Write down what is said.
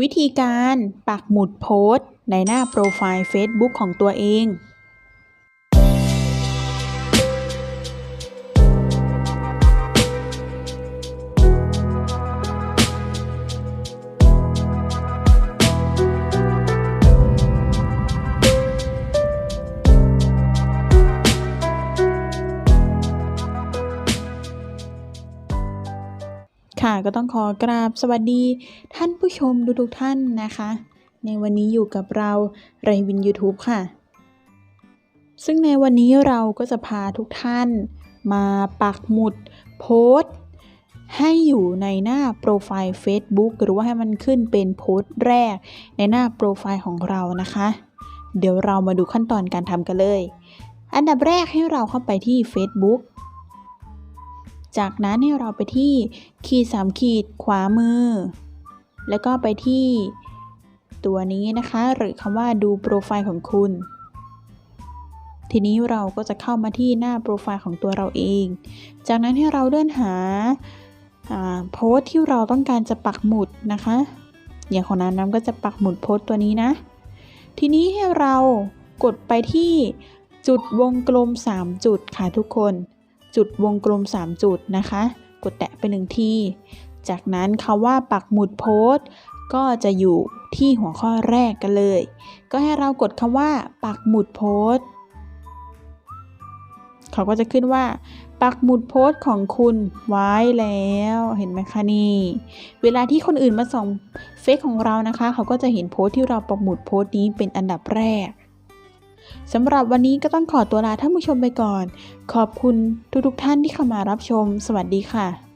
วิธีการปักหมุดโพสต์ในหน้าโปรไฟล์ Facebook ของตัวเอง ค่ะก็ต้องขอกราบสวัสดีท่านผู้ชมทุกๆท่านนะคะ ในวันนี้อยู่กับเราไรวิน YouTube ค่ะ ซึ่งในวันนี้เราก็จะพาทุกท่านมาปักหมุดโพสต์ให้อยู่ในหน้าโปรไฟล์ Facebook หรือว่าให้มันขึ้นเป็นโพสต์แรก ในหน้าโปรไฟล์ของเรานะคะ เดี๋ยวเรามาดูขั้นตอนการทำกันเลย อันดับแรกให้เราเข้าไปที่ Facebook จากนั้นให้เราไปที่ขีดสามขีดขวามือ แล้วก็ไปที่ตัวนี้นะคะ หรือคำว่าดูโปรไฟล์ของคุณ ทีนี้เราก็จะเข้ามาที่หน้าโปรไฟล์ของตัวเราเอง จากนั้นให้เราเลื่อนหาโพสต์ที่เราต้องการจะปักหมุดนะคะ อย่างของน้ำน้ำก็จะปักหมุดโพสต์ตัวนี้นะ ทีนี้ให้เรากดไปที่จุดวงกลม 3 จุดค่ะทุกคน จุดวงกลม 3 จุดนะคะ กดแตะไปหนึ่งที จากนั้นคำว่าปักหมุดโพสต์ ก็จะอยู่ที่หัวข้อแรกกันเลย ก็ให้เรากดคำว่า ปักหมุดโพสต์เขาก็จะขึ้นว่า ปักหมุดโพสต์ของคุณไว้แล้วเห็นไหมคะนี่เวลาที่คนอื่นมาส่องเฟซของเรานะคะ เขาก็จะเห็นโพสต์ที่เราปักหมุดโพสต์นี้เป็นอันดับแรก สำหรับวันนี้ก็ต้องขอตัวลาท่านผู้ชมไปก่อน ขอบคุณทุกๆท่านที่เข้ามารับชม สวัสดีค่ะ